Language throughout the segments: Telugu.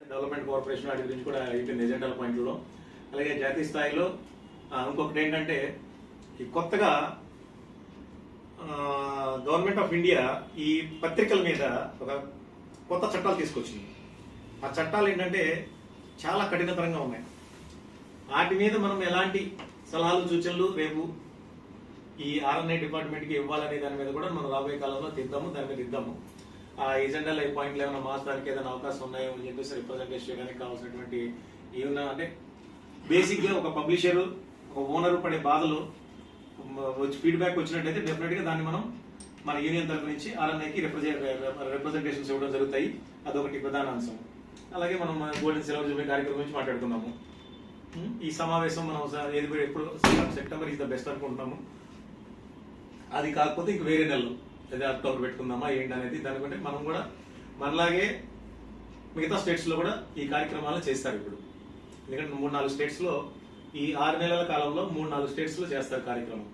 డెవలప్మెంట్ కార్పొరేషన్ వాటి గురించి కూడా అయిపోయింది ఎజెండాల పాయింట్లో అలాగే జాతీయ స్థాయిలో ఇంకొకటి ఏంటంటే ఈ కొత్తగా గవర్నమెంట్ ఆఫ్ ఇండియా ఈ పత్రికల మీద ఒక కొత్త చట్టాలు తీసుకొచ్చింది. ఆ చట్టాలు ఏంటంటే చాలా కఠినతరంగా ఉన్నాయి. వాటి మీద మనం ఎలాంటి సలహాలు సూచనలు రేపు ఈ ఆర్ఎన్ఐ డిపార్ట్మెంట్కి ఇవ్వాలనే దాని మీద కూడా మనం రాబోయే కాలంలో తిద్దాము దాని మీద ఇద్దాము. ఆ ఎజెండాలో ఈ పాయింట్లు ఏమైనా మార్చడానికి ఏదైనా అవకాశం ఉన్నాయో అని చెప్పేసి రిప్రజెంటేషన్ చేయడానికి కావాల్సినటువంటి ఏమన్నా అంటే బేసిక్గా ఒక పబ్లిషర్ ఒక ఓనర్ పడే బాధలు వచ్చి ఫీడ్బ్యాక్ వచ్చినట్టయితే డెఫినెట్గా దాన్ని మనం మన యూనియన్ తరఫు నుంచి ఆర్ఎన్ఐకి రిప్రజెంట్ రిప్రజెంటేషన్స్ ఇవ్వడం జరుగుతాయి. అదొకటి ప్రధాన అంశం. అలాగే మనం గోల్డెన్ సిలబస్ కార్యక్రమం గురించి మాట్లాడుకున్నాము. ఈ సమావేశం మనం ఏది కూడా ఎప్పుడు సెప్టెంబర్ ఇస్ ద బెస్ట్ అనుకుంటాము. అది కాకపోతే ఇంక వేరే నెలలు. అదే అక్టోబర్ పెట్టుకుందామా ఏంటి అనేది దానికంటే మనం కూడా మనలాగే మిగతా స్టేట్స్లో కూడా ఈ కార్యక్రమాలు చేస్తారు ఇప్పుడు. ఎందుకంటే మూడు నాలుగు స్టేట్స్లో ఈ ఆరు నెలల కాలంలో మూడు నాలుగు స్టేట్స్లో చేస్తారు కార్యక్రమం.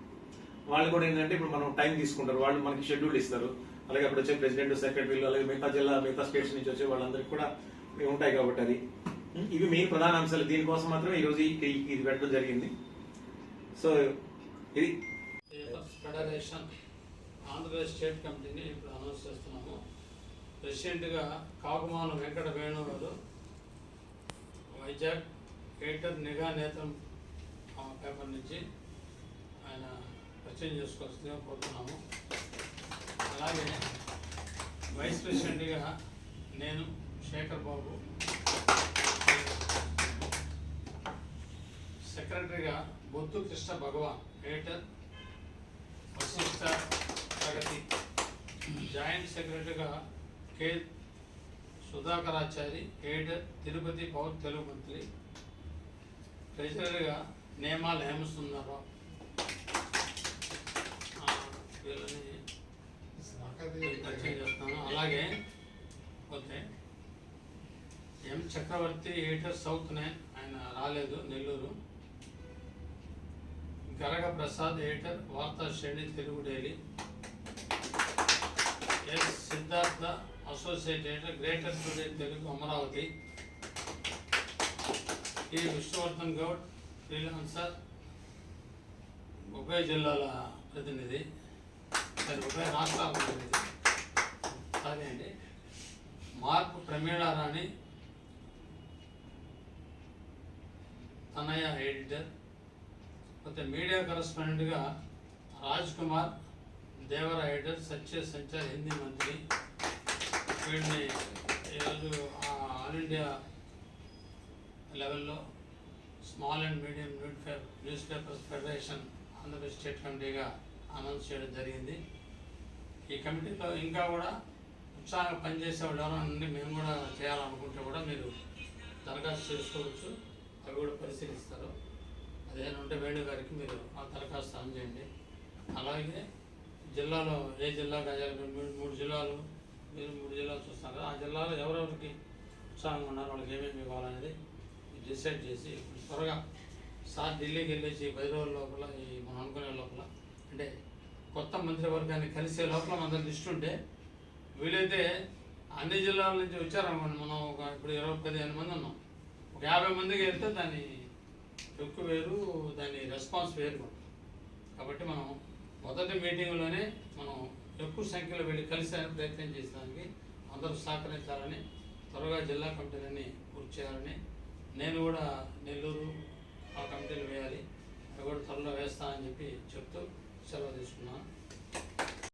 వాళ్ళు కూడా ఏంటంటే ఇప్పుడు మనం టైం తీసుకుంటారు. వాళ్ళు మనకి షెడ్యూల్ ఇస్తారు. అలాగే అప్పుడు వచ్చే ప్రెసిడెంట్ సెక్రటరీలు అలాగే మిగతా జిల్లా మిగతా స్టేట్స్ నుంచి వచ్చే వాళ్ళందరికీ కూడా ఉంటాయి కాబట్టి అది. ఇవి మెయిన్ ప్రధాన అంశాలు. దీనికోసం మాత్రమే ఈ రోజు ఇది పెట్టడం జరిగింది. సో ఇది ఫెడరేషన్ ఆంధ్రప్రదేశ్ స్టేట్ కమిటీని ఇప్పుడు అనౌన్స్ చేస్తున్నాము. ప్రెసిడెంట్గా కాకుమాన వెంకట వేణు గారు వైజాగ్ ఎడిటర్ నిఘా నేత్రం ఆ పేపర్ నుంచి ఆయన పరిచయం చేసుకోవాల్సిందిగా కోరుతున్నాము. అలాగే వైస్ ప్రెసిడెంట్గా నేను శేఖర్ బాబు సెక్రటరీగా బొత్తు కృష్ణ భగవాన్ ఎడిటర్ వశిష్ట ప్రగతి జాయింట్ సెక్రటరీగా కె. సుధాకరాచారి ఎడిటర్ తిరుపతి పౌర్ తెలుగు మంత్రి ట్రెజరర్గా నేమాల హేమసుందరరావు. ఆ, వీళ్ళని పరిచయం చేస్తాను. అలాగే పోతే M. Chakravarthi editor south nine ఆయన రాలేదు Nellore. Garaga Prasad editor Vartha Shreni Telugu daily. S Siddhartha associate editor greater today Telugu Amaravati. ఈ విష్ణువర్ధన్ గౌడ్ ఫ్రీలాన్సర్ ఉభయ జిల్లాల ప్రతినిధి. సరే ఉభయ రాష్ట్రాల ప్రతినిధి. సరే అండి. మార్పు ప్రమీళారాణి తనయ ఎడిటర్ లేకపోతే మీడియా కరస్పాండెంట్గా రాజ్ కుమార్ దేవర సత్య సంచార్ హిందీ మంత్రి వీడిని ఈరోజు ఆల్ ఇండియా లెవెల్లో small and medium paper news papers federation Andhra Pradesh state కమిటీగా అనౌన్స్ చేయడం జరిగింది. ఈ కమిటీలో ఇంకా కూడా ఉత్సాహంగా పనిచేసే వాళ్ళు ఎవరైనా మేము కూడా చేయాలనుకుంటే కూడా మీరు దరఖాస్తు చేసుకోవచ్చు. అవి కూడా పరిశీలిస్తారు. అదేనా ఉంటే వేణు గారికి మీరు ఆ దరఖాస్తు అందజేయండి అలాగే జిల్లాలో ఏ జిల్లా మూడు జిల్లాలు మీరు మూడు జిల్లాలు చూస్తారు ఆ జిల్లాలో ఎవరెవరికి ఉత్సాహంగా ఉన్నారు వాళ్ళకి ఏమేమి ఇవ్వాలనేది డిసైడ్ చేసి ఇప్పుడు త్వరగా సార్ ఢిల్లీకి వెళ్ళేసి పది రోజుల లోపల ఈ మనం అనుకునే లోపల అంటే కొత్త మంత్రివర్గాన్ని కలిసే లోపల మన లిస్ట్ ఉంటే వీలైతే అన్ని జిల్లాల నుంచి వచ్చారనుకోండి. మనం ఒక ఇప్పుడు ఇరవై పదిహేను మంది ఉన్నాం. ఒక యాభై మందికి వెళ్తే దాన్ని లుక్ వేరు దాని రెస్పాన్స్ వేరు. కాబట్టి మనం మొదటి మీటింగ్లోనే మనం ఎక్కువ సంఖ్యలో వెళ్ళి కలిసే ప్రయత్నం చేసేదానికి అందరూ సహకరించాలని త్వరగా జిల్లా కమిటీలని పూర్తి చేయాలని నేను కూడా నెల్లూరు ఆ కమిటీలు వేయాలి అవి కూడా త్వరలో వేస్తానని చెప్పి చెప్తూ సెలవు తీసుకున్నాను.